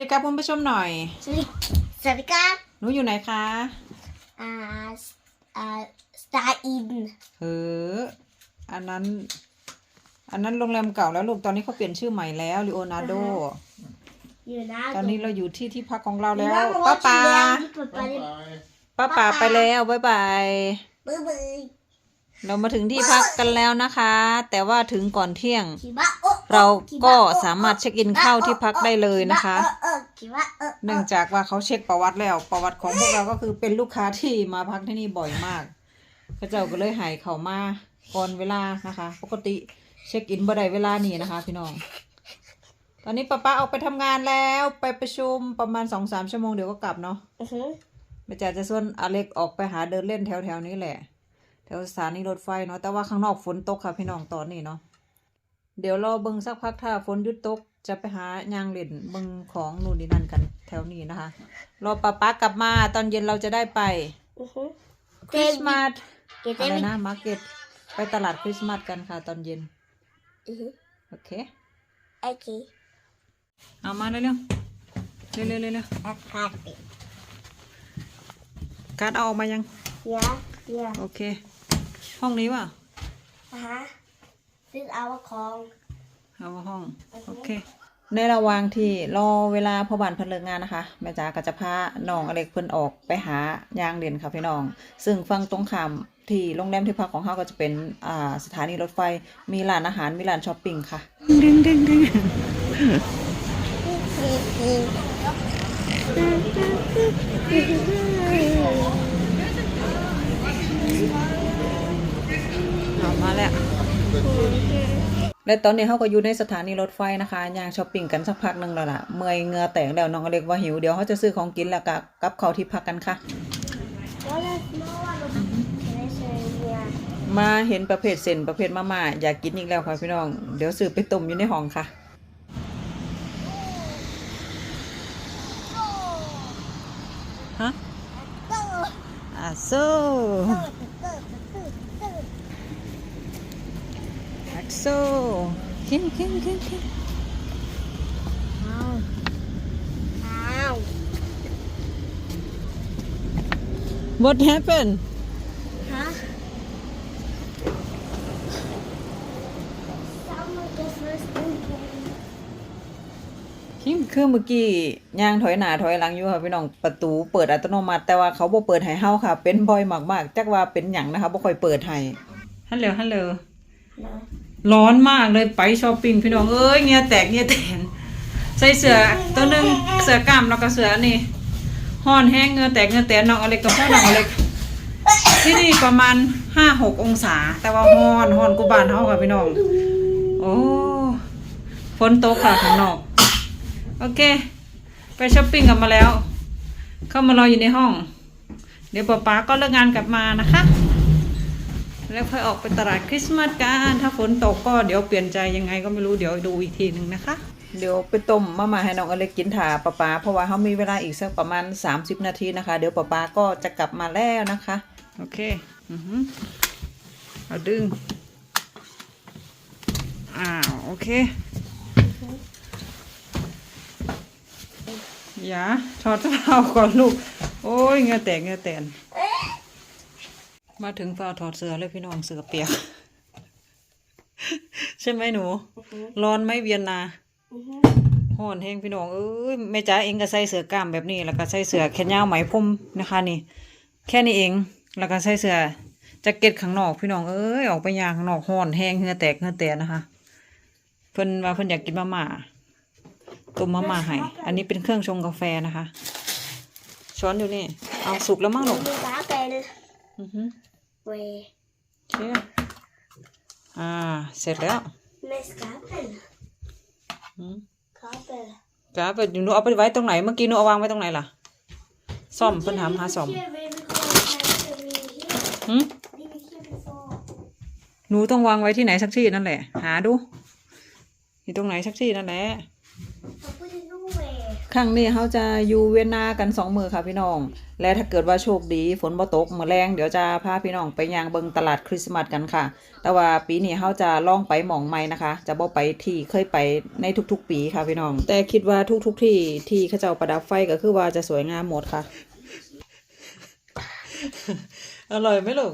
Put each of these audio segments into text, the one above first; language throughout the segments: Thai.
สวัสดีครับคุณผู้ชมหน่อย สวัสดีสวัสดีครับหนูอยู่ไหนคะ อ่าสอ่า สตาร์อินเอออันนั้น อันนั้นโรงแรมเก่าแล้วลูก ตอนนี้เขาเปลี่ยนชื่อใหม่แล้วลิโอนาร์โด อยู่นะตอนนี้เราอยู่ที่ที่พักของเราแล้แล้ววป้าป่าป้าป้าป่าไปแล้ว บ๊ายบายบื้อบื้อ เรามาถึงที่พักกันแล้วนะคะ แต่ว่าถึงก่อนเที่ยงคิบะโอะเราก็สามารถเช็คอินเข้าที่พักได้เลยนะคะเออเออคิบะเออเนื่องจากว่าเขาเช็คประวัติแล้ว ประวัติของพวกเราก็คือเป็นลูกค้าที่มาพักที่นี่บ่อยมากพระเจ้าก็เลยใหายเขามาก่อนเวลานะคะ ปกติเช็คอินบ่ได้เวลานี่นะคะ พี่น้อง ตอนนี้ป้าป้าออกไปทำงานแล้วไปประชุมประมาณสองสามชั่วโมงเดี๋ยวก็กลับเนาะอือหือแม่จ๋าจะส่วนอเล็กออกไปหาเดินเล่นแถวๆนี้แหละ แถวสถานีรถไฟเนาะแต่ว่าข้างนอกฝนตกค่ะพี่น้องตอนนี้เนาะเดี๋ยวรอเบิ่งสักพักถ้าฝนหยุดตกจะไปหายางเล่นเบิ่งของนู่นนี่นั่นกันแถวนี้นะคะ รอป้าป๊ากลับมาตอนเย็นเราจะได้ไปอือหือคริสต์มาสเก็บอะได้ไรไหมนะมาร์เก็ตไปตลาดคริสต์มาสกันค่ะตอนเย็นอือหือโอเคโอเคเอามาเร็วๆเร็วๆเร็วๆเร็วอะค่ะๆการดเอาออกมายังเดี๋ยวเดี๋ยวโอเค ห้องนี้ว่ะอะฮะซึ่งเอาของเอาห้องโอเคโอเค ในระหว่างที่รอเวลาพ่อบ้านเพิ่นเลิกงานนะคะ แม่จ๋าก็จะพาน้องอเล็กเพิ่นออกไปหายางเด่นค่ะพี่น้อง ซึ่งฝั่งตรงข้ามที่โรงแรมที่พักของเขาก็จะเป็นอ่าสถานีรถไฟมีร้านอาหารมีร้านช้อปปิ้งค่ะ ดึงดึงดึง และตอนนี้เขาก็อยู่ในสถานีรถไฟนะคะย่างช้อปปิ้งกันสักพักหนึ่งแล้วล่ะ เมื่อยเงือแตกแล้วน้องเล็กว่าหิว เดี๋ยวเขาจะซื้อของกินแล้วก็กลับเข้าที่พักกันค่ะ มาเห็นประเภทเส้นประเภทมาม่าอยากกินอีกแล้วค่ะพี่น้อง เดี๋ยวซื้อไปต้มอยู่ในห้องค่ะฮะอะโซอัก โซ่กินกินกินกิน Ow. What happened Huh? Someone just first thing. คิมคือเมื่อกี้ย่างถอยหน้าถอยหลังอยู่ค่ะพี่น้องประตูเปิดอัตโนมัติ แต่ว่าเขาบ่เปิดให้เฮาค่ะ เป็นบ่อยมากๆจักว่าเป็นหยังนะคะบ่ค่อยเปิดให้ฮัลโหลฮัลโหล No. ร้อนมากเลยไปช้อปปิ้งพี่น้องเอ้ยเงียแตกเงียแตนใส่เสื้อตัวหนึ่งเสื้อกล้ามแล้วก็เสื้อนี่ฮ้อนแห้งเงือแตกเงือแตนน้องอเล็กกับพ่อน้องอเล็กที่นี่ประมาณห้าหกองศา แต่ว่าฮ้อนฮ้อนกูบานเฮาค่ะพี่น้อง โอ้ฝนตกค่ะข้างนอก โอเค ไปช้อปปิ้งกันมาแล้ว เข้ามารออยู่ในห้อง เดี๋ยวป๊าป๊าก็เลิกงานกลับมานะคะ แล้วค่อยออกไปตลาดคริสต์มาสกันถ้าฝนตกก็เดี๋ยวเปลี่ยนใจยังไงก็ไม่รู้เดี๋ยวดูอีกทีหนึ่งนะคะ เดี๋ยวไปต้มมาม่าให้น้องอเล็กกินถ่าป๊าป๊าเพราะว่าเขามีเวลาอีกสักประมาณ 30 นาทีนะคะ เดี๋ยวป๊าป๊าก็จะกลับมาแล้วนะคะ โอเคอือหือเอาดึงอ้าวโอเคอย่าถอดเสื้อผ้าก่อนลูก โอ้ยเหงาแตกเหงาแตน มาถึงฟ้าถอดเสื้อเลยพี่น้องเสื้อเปียก ใช่ไหมหนู ร้อนไหมเวียนนา Mhm. ห่อนแห้งพี่น้องเอ้ยแม่จ๋าเองก็ใส่เสื้อกล้ามแบบนี้ แล้วก็ใส่เสื้อแขนยาวไหมพรมนะคะ นี่ แค่นี้เอง แล้วก็ใส่เสื้อแจ็คเก็ตข้างนอกพี่น้องเอ้ยออกไปยางข้างนอกห่อนแห้งเหงื่อแตกเหงื่อแตกนะคะ เพิ่นว่าเพิ่นอยากกินมาม่าต้มมาม่าให้อันนี้เป็นเครื่องชงกาแฟนะคะ ช้อนอยู่นี่ เอาสุกแล้วมั้งหนู กมีกาเป็นอือฮึเวโอเคอ่า เสร็จแล้วมิสกาเป็นอืมกาเป็นจ้าไปหนูเอาไปไว้ตรงไหน เมื่อกี้หนูเอาวางไว้ตรงไหนล่ะ ซ่อมเพิ่นถามหาซ่อมหืมหนูต้องวางไว้ที่ไหนสักที่นั่นแหละ หาดู อยู่ตรงไหนสักที่นั่นแหละ ครั้งนี้เขาจะอยู่เวียนนากันสองมือค่ะพี่น้อง และถ้าเกิดว่าโชคดีฝนบ่ตกมื้อแรงเดี๋ยวจะพาพี่น้องไปย่างเบิงตลาดคริสต์มาสกันค่ะ แต่ว่าปีนี้เขาจะล่องไปหม่องใหม่นะคะ จะบ่ไปที่เคยไปในทุกๆ ปีค่ะพี่น้อง แต่คิดว่าทุก ๆ ที่ที่เขาเจ้าประดับไฟก็คือว่าจะสวยงามหมดค่ะ อร่อยไหมลูก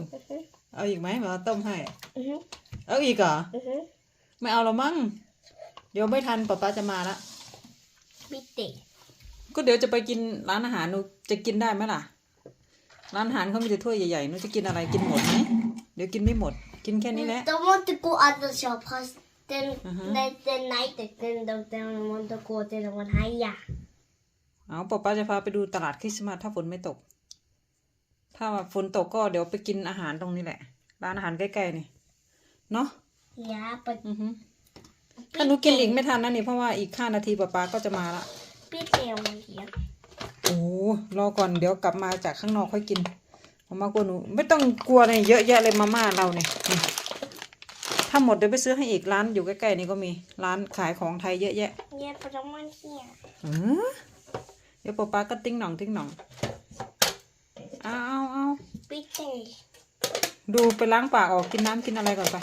เอาอีกไหมมาต้มให้อือฮึเอาอีกเหรออือฮึไม่เอาแล้วมั้งเดี๋ยวไม่ทันป๊าป๊าจะมาละ บิเตะก็เดี๋ยวจะไปกินร้านอาหารหนูจะกินได้ไหมล่ะ ร้านอาหารเขามีแต่ถ้วยใหญ่ๆหนูจะกินอะไรกินหมดไหมเดี๋ยวกินไม่หมด กินแค่นี้แหละ Don't want to go at the shop because then Mhm. then the night then don't don't want to go to the one higher. เอาป๊าป๊าจะพาไปดูตลาดคริสต์มาสถ้าฝนไม่ตก ถ้าว่าฝนตกก็เดี๋ยวไปกินอาหารตรงนี้แหละ ร้านอาหารใกล้ๆนี่เนาะ Yeah, but อือฮึ ถ้าหนูกินอีกไม่ทันนะนี่เพราะว่าอีกห้านาทีป๊าป๊าก็จะมาละ big over here. โอ้รอก่อนเดี๋ยวกลับมาจากข้างนอกค่อยกินมาม่ากลัวหนูไม่ต้องกลัวเลยเยอะแยะเลยมาม่าเราเนี่ยนี่ถ้าหมดเดี๋ยวไปซื้อให้อีกร้านอยู่ใกล้ๆนี่ก็มีร้านขายของไทยเยอะแยะ Yeah, but I want here. เออเดี๋ยวป๊าป๊าก็ติ้งหน่องติ้งหน่องเอาเอาเอา Big day. ดูไปล้างปากออกกินน้ำกินอะไรก่อนไป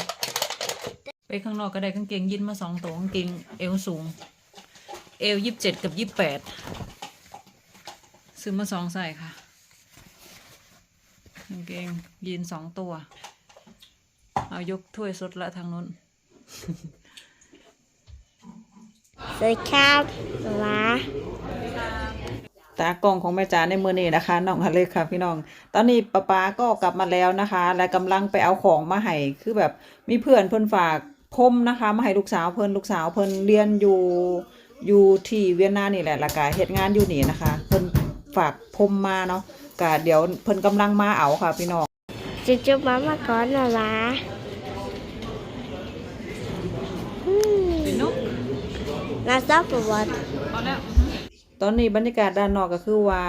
ไปข้างนอกก็ได้กางเกงยีนมาสองตัวกางเกงเอวสูง เอวยี่สิบเจ็ดกับยี่สิบแปดซื้อมาสองใส่ค่ะกางเกงยีนสองตัว เอายกถ้วยสดละทางนู้นสวัสดีครับหมาตากล้องของแม่จ๋าในมือนี้นะคะน้องอเล็กค่ะพี่น้อง ตอนนี้ป้าป๊าก็กลับมาแล้วนะคะ และกำลังไปเอาของมาให้คือแบบมีเพื่อนเพิ่นฝาก พรมนะคะ มาให้ลูกสาวเพิ่นลูกสาวเพิ่นเรียนอยู่อยู่ที่เวียนนานี่แหละแล้วก็เฮ็ดงานอยู่นี่นะคะ เพิ่นฝากพรมมาเนาะก็เดี๋ยวเพิ่นกำลังมาเอาค่ะพี่น้องจุ๊บจุ๊บมามาก่อนนะหมาอืมเป็นนุกน่าซับปะวะพอแล้วตอนนี้บรรยากาศด้านนอกก็คือว่า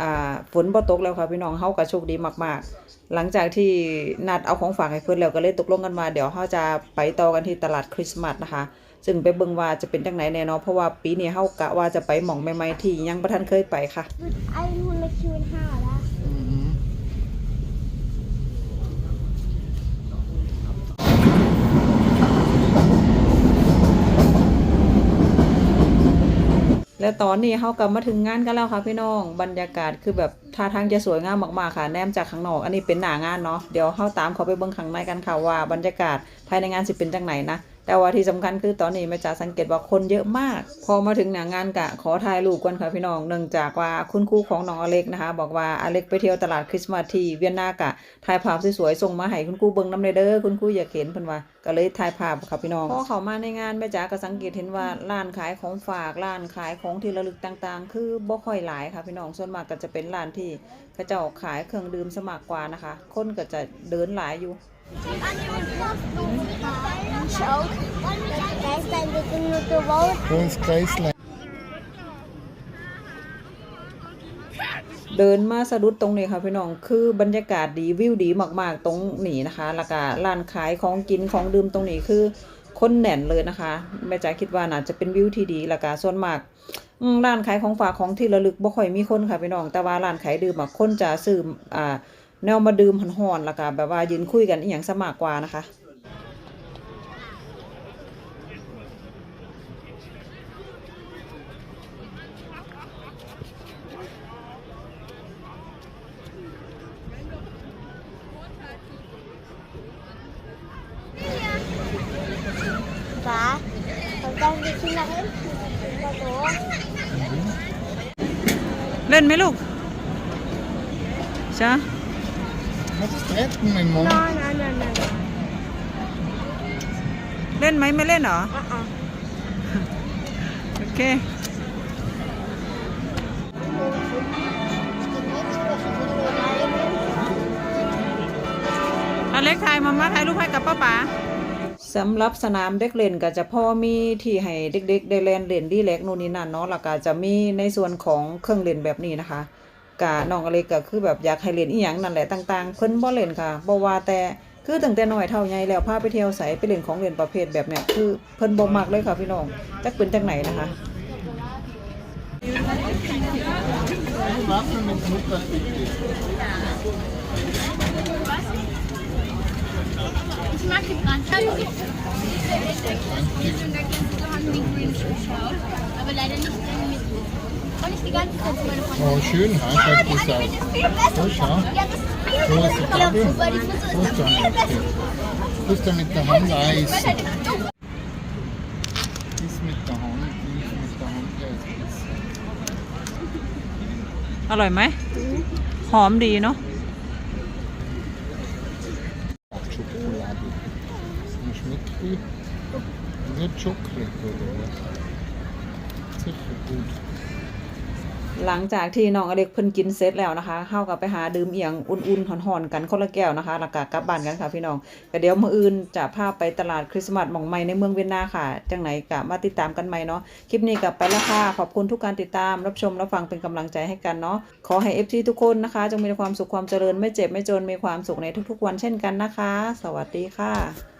อ่าฝนบ่ตกแล้วค่ะพี่น้องเฮาก็โชคดีมากๆ หลังจากที่นัดเอาของฝากให้เพื่อนแล้วก็เลยตกลงกันมาเดี๋ยวเขาจะไปต่อกันที่ตลาดคริสต์มาสนะคะซึ่งไปเบิ่งว่าจะเป็นจังไหนแน่เนาะเพราะว่าปีนี้เฮากะว่าจะไปหม่องใหม่ๆที่ยังบ่ทันเคยไปค่ะหุ่นละคิวเป็นห้า แล้วและตอนนี้เขากลับมาถึงงานกันแล้วค่ะพี่น้องบรรยากาศคือแบบท่าทางจะสวยงามมากๆค่ะแนมจากข้างนอก อันนี้เป็นหน้างานเนาะเดี๋ยวเฮาตามเขาไปเบิ่งข้างในกันค่ะว่าบรรยากาศภายในงานสิเป็นจังไหนนะ แต่ว่าที่สำคัญคือตอนนี้แม่จ๋าสังเกตว่าคนเยอะมาก พอมาถึงหน้างานกะขอถ่ายรูปก่อนค่ะพี่น้องเนื่องจากว่าคุณครูของน้องอเล็กนะคะ บอกว่าอเล็กไปเที่ยวตลาดคริสต์มาสที่เวียนนากะถ่ายภาพสวยๆส่งมาให้คุณครูเบิ่งน้ำเด้อคุณครูอยากเห็นเพิ่นว่าก็เลยถ่ายภาพค่ะพี่น้องพอเข้ามาในงานแม่จ๋าก็สังเกตเห็นว่าร้านขายของฝากร้านขายของที่ระลึกต่างๆ คือบ่ค่อยหลายค่ะพี่น้องส่วนมากก็จะเป็นร้านที่เขาเจ้าขายเครื่องดื่มสมากกว่านะคะ คนก็จะเดินหลายอยู่ Choke. Next time we can look the road. Wo ist Kreisler? เดินมาสะดุดตรงนี้ค่ะพี่น้อง คือบรรยากาศดีวิวดีมากๆ ตรงนี้นะคะแล้วก็ร้านขายของกินของดื่มตรงนี้คือคนแน่นเลยนะคะ แม่จ๋าคิดว่าน่าจะเป็นวิวที่ดีแล้วก็ส่วนมากร้านขายของฝากของที่ระลึกบ่ค่อยมีคนค่ะพี่น้อง แต่ว่าร้านขายดื่มอะคนจะซื้ออ่าแนวมาดื่มห่อนๆแล้วก็แบบว่ายืนคุยกันอีหยังซะมากกว่านะคะ หมาผมต้องไปที่ไหนมาดู เล่นไหมลูกจ้า Was ist Retten, mein Mann? นอนนอนนอนนอนเล่นไหมไม่เล่นเหรออะอะโอเค อเล็กถ่ายมามาถ่ายรูปให้กับป้าป๋า สำหรับสนามเด็กเล่นก็จะพ่อมีที่ให้เด็กๆได้เล่นเล่นดีแลกนู่นนี่นั่นเนาะแล้วก็จะมีในส่วนของเครื่องเล่นแบบนี้นะคะกะน้องอเล็กก็คือแบบอยากให้เล่นอีหยังนั่นแหละต่าง ๆ เพิ่นบ่เล่นค่ะบ่ว่าแต่คือตั้งแต่น้อยเท่าใหญ่แล้วพาไปเที่ยวไสไปเล่นของเล่นประเภทแบบเนี้ยคือเพิ่นบ่มักเลยค่ะพี่น้องจักเป็นจังไหนนะคะ Waffeln mit Mutter bitte. Ich mag die Brandschau. Danke. Aber leider nicht in der Mitte. Und nicht die ganze Zeit zu meiner Freundin. Oh, schön, ha? Schaut das aus. Das ist viel besser. So, schau. Ja, das ist viel So ist die besser. Ja, Gabel. super, die Fuße So ist ist doch der viel besser. Du musst da mit der Hand Eis. Weil halt ist dumm. Ist mit der Hand, nicht mit der Hand gleich besser. อร่อยไหม หอมดีเนาะ çok หลังจากที่น้องอเล็กเพิ่นกินเสร็จแล้วนะคะเฮาก็ไปหาดื่มเอียงอุ่นๆห่อนๆกันคนละแก้วนะคะแล้วก็กลับบ้านกันค่ะพี่น้องก็เดี๋ยวมื้ออื่นจะพาไปตลาดคริสต์มาสหม่องใหม่ในเมืองเวียนนาค่ะ จังไหนก็มาติดตามกันใหม่เนาะ คลิปนี้ก็ไปแล้วค่ะ ขอบคุณทุกการติดตามรับชมรับฟังเป็นกำลังใจให้กันเนาะ ขอให้ FT ทุกคนนะคะ จงมีความสุขความเจริญไม่เจ็บไม่จนมีความสุขในทุกๆ วันเช่นกันนะคะ สวัสดีค่ะ